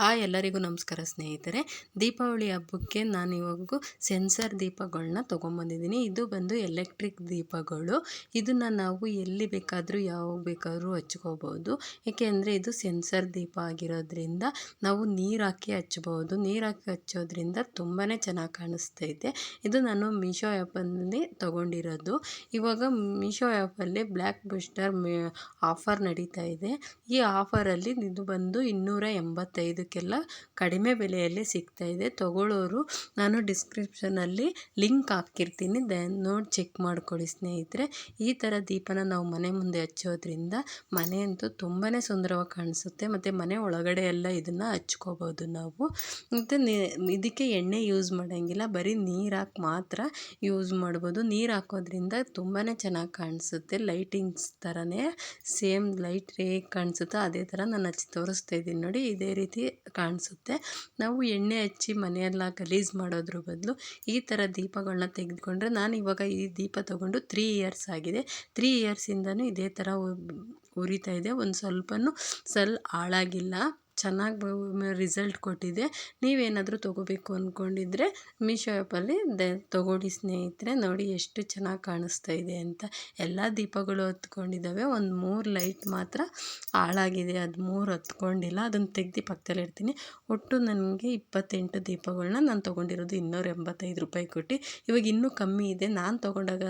Hi ಎಲ್ಲರಿಗೂ ನಮಸ್ಕಾರ ಸ್ನೇಹಿತರೆ. ದೀಪಾವಳಿ ಹಬ್ಬಕ್ಕೆ ನಾನು ಇವಾಗೂ ಸೆನ್ಸರ್ ದೀಪಗಳನ್ನ ತೊಗೊಂಬಂದಿದ್ದೀನಿ. ಇದು ಬಂದು ಎಲೆಕ್ಟ್ರಿಕ್ ದೀಪಗಳು. ಇದನ್ನು ನಾವು ಎಲ್ಲಿ ಬೇಕಾದರೂ ಯಾವಾಗ ಬೇಕಾದರೂ ಹಚ್ಕೋಬೋದು. ಏಕೆಂದರೆ ಇದು ಸೆನ್ಸರ್ ದೀಪ ಆಗಿರೋದ್ರಿಂದ ನಾವು ನೀರು ಹಾಕಿ ಹಚ್ಬೋದು. ನೀರು ಹಾಕಿ ಹಚ್ಚೋದ್ರಿಂದ ತುಂಬಾ ಚೆನ್ನಾಗಿ ಕಾಣಿಸ್ತೈತೆ. ಇದು ನಾನು ಮೀಶೋ ಆ್ಯಪಲ್ಲಿ ತೊಗೊಂಡಿರೋದು. ಇವಾಗ ಮೀಶೋ ಆ್ಯಪಲ್ಲಿ ಬ್ಲ್ಯಾಕ್ ಬಸ್ಟರ್ ಆಫರ್ ನಡೀತಾ ಇದೆ. ಈ ಆಫರಲ್ಲಿ ಇದು ಬಂದು ಇನ್ನೂರ ಎಂಬತ್ತೈದು ಇದಕ್ಕೆಲ್ಲ ಕಡಿಮೆ ಬೆಲೆಯಲ್ಲಿ ಸಿಗ್ತಾ ಇದೆ. ತಗೊಳ್ಳೋರು ನಾನು ಡಿಸ್ಕ್ರಿಪ್ಷನಲ್ಲಿ ಲಿಂಕ್ ಹಾಕಿರ್ತೀನಿ ದೆನ್ ನೋಡಿ ಚೆಕ್ ಮಾಡ್ಕೊಳ್ಳಿ ಸ್ನೇಹಿತರೆ. ಈ ಥರ ದೀಪನ ನಾವು ಮನೆ ಮುಂದೆ ಹಚ್ಚೋದ್ರಿಂದ ಮನೆ ಅಂತೂ ತುಂಬಾ ಸುಂದರವಾಗಿ ಕಾಣಿಸುತ್ತೆ. ಮತ್ತು ಮನೆ ಒಳಗಡೆ ಎಲ್ಲ ಇದನ್ನು ಹಚ್ಕೋಬೋದು ನಾವು. ಮತ್ತು ಇದಕ್ಕೆ ಎಣ್ಣೆ ಯೂಸ್ ಮಾಡೋಂಗಿಲ್ಲ. ಬರೀ ನೀರು ಹಾಕಿ ಮಾತ್ರ ಯೂಸ್ ಮಾಡ್ಬೋದು. ನೀರು ಹಾಕೋದ್ರಿಂದ ತುಂಬಾ ಚೆನ್ನಾಗಿ ಕಾಣಿಸುತ್ತೆ. ಲೈಟಿಂಗ್ಸ್ ಥರನೇ ಸೇಮ್ ಲೈಟ್ ಹೇಗೆ ಕಾಣಿಸುತ್ತೋ. ಅದೇ ಥರ ನಾನು ಹಚ್ಚಿ ತೋರಿಸ್ತಾ ಇದ್ದೀನಿ ನೋಡಿ. ಇದೇ ರೀತಿ ಕಾಣಿಸುತ್ತೆ. ನಾವು ಎಣ್ಣೆ ಹಚ್ಚಿ ಮನೆಯೆಲ್ಲ ಗಲೀಜು ಮಾಡೋದ್ರ ಬದಲು ಈ ಥರ ದೀಪಗಳನ್ನ ತೆಗೆದುಕೊಂಡ್ರೆ ನಾನು ಇವಾಗ ಈ ದೀಪ ತೊಗೊಂಡು ತ್ರೀ ಇಯರ್ಸ್ ಆಗಿದೆ. ತ್ರೀ ಇಯರ್ಸಿಂದಲೂ ಇದೇ ಥರ ಉರಿತಾ ಇದೆ. ಒಂದು ಸ್ವಲ್ಪನೂ ಸಲ್, ಹಾಳಾಗಿಲ್ಲ. ಚೆನ್ನಾಗಿ ರಿಸಲ್ಟ್ ಕೊಟ್ಟಿದೆ. ನೀವೇನಾದರೂ ತೊಗೋಬೇಕು ಅಂದ್ಕೊಂಡಿದ್ರೆ ಮೀಶೋ ಆ್ಯಪಲ್ಲಿ ದ, ತೊಗೊಳ್ಳಿ ಸ್ನೇಹಿತರೆ. ನೋಡಿ ಎಷ್ಟು ಚೆನ್ನಾಗಿ ಕಾಣಿಸ್ತಾ ಇದೆ ಅಂತ. ಎಲ್ಲ ದೀಪಗಳು ಹತ್ಕೊಂಡಿದ್ದಾವೆ ಒಂದು ಮೂರು ಲೈಟ್ ಮಾತ್ರ ಹಾಳಾಗಿದೆ. ಅದು ಮೂರು ಹತ್ಕೊಂಡಿಲ್ಲ. ಅದನ್ನು ತೆಗ್ದು ಪಕ್ಕದಲ್ಲಿ ಇಡ್ತೀನಿ. ಒಟ್ಟು ನನಗೆ ಇಪ್ಪತ್ತೆಂಟು ದೀಪಗಳನ್ನ ನಾನು ತೊಗೊಂಡಿರೋದು ಇನ್ನೂರ ಎಂಬತ್ತೈದು ರೂಪಾಯಿ ಕೊಟ್ಟು. ಇವಾಗ ಇನ್ನೂ ಕಮ್ಮಿ ಇದೆ. ನಾನು ತೊಗೊಂಡಾಗ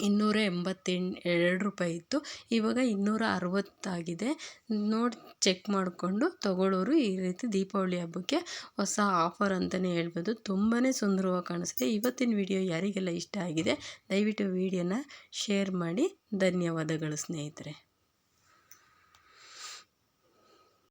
ಇನ್ನೂರ ಎಂಬತ್ತೆಂಟು ಎರಡು ರೂಪಾಯಿ ಇತ್ತು. ಇವಾಗ ಇನ್ನೂರ ಅರವತ್ತಾಗಿದೆ ನೋಡಿ, ಚೆಕ್ ಮಾಡಿಕೊಂಡು ತೊಗೊಳ್ಳೋರು ಈ ರೀತಿ ದೀಪಾವಳಿ ಹಬ್ಬಕ್ಕೆ ಹೊಸ ಆಫರ್ ಅಂತಲೇ ಹೇಳ್ಬೋದು. ತುಂಬಾ ಸುಂದರವಾಗಿ ಕಾಣಿಸುತ್ತೆ. ಇವತ್ತಿನ ವಿಡಿಯೋ ಯಾರಿಗೆಲ್ಲ ಇಷ್ಟ ಆಗಿದೆ, ದಯವಿಟ್ಟು ವಿಡಿಯೋನ ಶೇರ್ ಮಾಡಿ. ಧನ್ಯವಾದಗಳು ಸ್ನೇಹಿತರೆ.